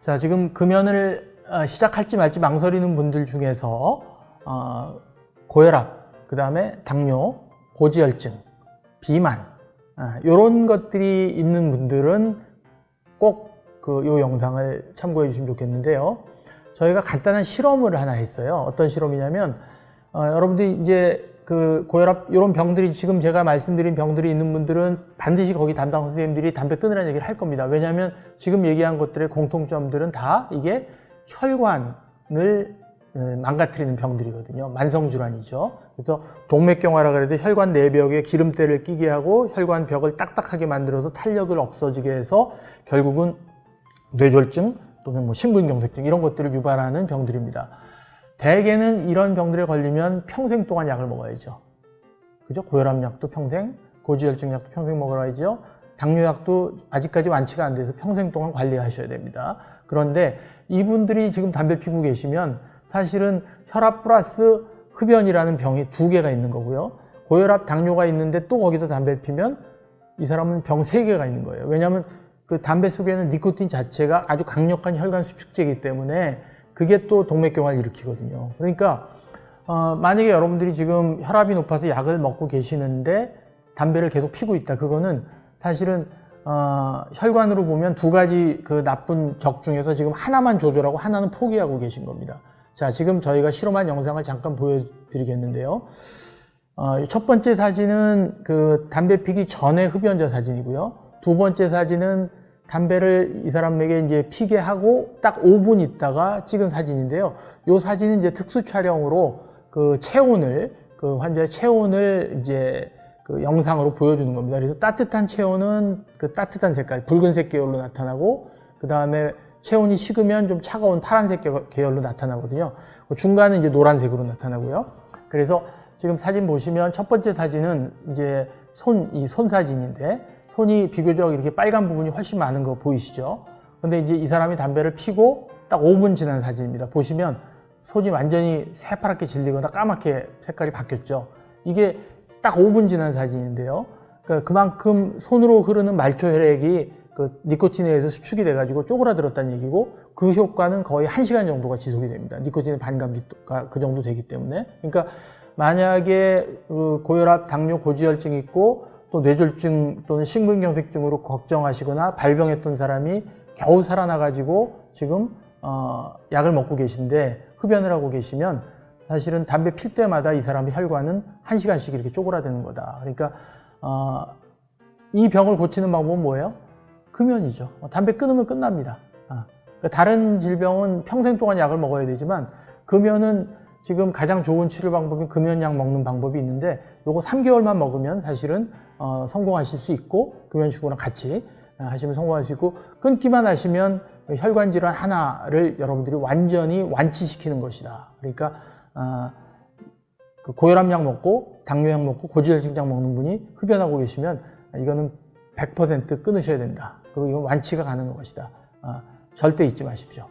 자, 지금 금연을 어, 시작할지 말지 망설이는 분들 중에서 어, 고혈압, 그 다음에 당뇨, 고지혈증, 비만 이런 것들이 있는 분들은 꼭 그 요 영상을 참고해 주시면 좋겠는데요. 저희가 간단한 실험을 하나 했어요. 어떤 실험이냐면 어, 여러분들이 이제 그 고혈압 이런 병들이 지금 제가 말씀드린 병들이 있는 분들은 반드시 거기 담당 선생님들이 담배 끊으라는 얘기를 할 겁니다. 왜냐하면 지금 얘기한 것들의 공통점들은 다 이게 혈관을 음, 망가뜨리는 병들이거든요. 만성 질환이죠. 그래서 동맥경화라 그래도 혈관 내벽에 기름때를 끼게 하고 혈관 벽을 딱딱하게 만들어서 탄력을 없어지게 해서 결국은 뇌졸중 또는 뭐 심근경색증 이런 것들을 유발하는 병들입니다. 대개는 이런 병들에 걸리면 평생 동안 약을 먹어야죠. 그죠? 고혈압 약도 평생, 고지혈증 약도 평생 먹어야죠. 당뇨 약도 아직까지 완치가 안 돼서 평생 동안 관리하셔야 됩니다. 그런데 이분들이 지금 담배 피고 계시면 사실은 혈압 플러스 흡연이라는 병이 두 개가 있는 거고요. 고혈압, 당뇨가 있는데 또 거기서 담배 피면 이 사람은 병 세 개가 있는 거예요. 왜냐하면 그 담배 속에는 니코틴 자체가 아주 강력한 혈관 수축제이기 때문에 그게 또 동맥경화를 일으키거든요. 그러니까 어, 만약에 여러분들이 지금 혈압이 높아서 약을 먹고 계시는데 담배를 계속 피고 있다. 그거는 사실은 어, 혈관으로 보면 두 가지 그 나쁜 적 중에서 지금 하나만 조절하고 하나는 포기하고 계신 겁니다. 자, 지금 저희가 실험한 영상을 잠깐 보여드리겠는데요. 어, 첫 번째 사진은 그 담배 피기 전의 흡연자 사진이고요. 두 번째 사진은 담배를 이 사람에게 이제 피게 하고 딱 5분 있다가 찍은 사진인데요. 이 사진은 이제 특수 촬영으로 그 체온을 그 환자의 체온을 이제 그 영상으로 보여주는 겁니다. 그래서 따뜻한 체온은 그 따뜻한 색깔, 붉은색 계열로 나타나고 그 다음에 체온이 식으면 좀 차가운 파란색 계열로 나타나거든요. 그 중간은 이제 노란색으로 나타나고요. 그래서 지금 사진 보시면 첫 번째 사진은 이제 손, 이 손 사진인데 손이 비교적 이렇게 빨간 부분이 훨씬 많은 거 보이시죠? 근데 이제 이 사람이 담배를 피고 딱 5분 지난 사진입니다. 보시면 손이 완전히 새파랗게 질리거나 까맣게 색깔이 바뀌었죠. 이게 딱 5분 지난 사진인데요. 그러니까 그만큼 손으로 흐르는 말초 혈액이 그 니코틴에 의해서 수축이 돼가지고 쪼그라들었다는 얘기고 그 효과는 거의 1시간 정도가 지속이 됩니다. 니코틴의 반감기가 그 정도 되기 때문에. 그러니까 만약에 그 고혈압, 당뇨, 고지혈증 있고 또 뇌졸중 또는 심근경색증으로 걱정하시거나 발병했던 사람이 겨우 살아나가지고 지금 어, 약을 먹고 계신데 흡연을 하고 계시면 사실은 담배 필 때마다 이 사람의 혈관은 한 시간씩 이렇게 쪼그라드는 거다. 그러니까 어, 이 병을 고치는 방법은 뭐예요? 금연이죠. 어, 담배 끊으면 끝납니다. 아, 그러니까 다른 질병은 평생 동안 약을 먹어야 되지만 금연은 지금 가장 좋은 치료 방법이 금연약 먹는 방법이 있는데 요거 3개월만 먹으면 사실은 어, 성공하실 수 있고 금연식구랑 같이 어, 하시면 성공할 수 있고 끊기만 하시면 혈관 질환 하나를 여러분들이 완전히 완치시키는 것이다. 그러니까 어, 그 고혈압약 먹고 당뇨약 먹고 고지혈증약 먹는 분이 흡연하고 계시면 이거는 100% 끊으셔야 된다. 그리고 이건 완치가 가능한 것이다. 어, 절대 잊지 마십시오.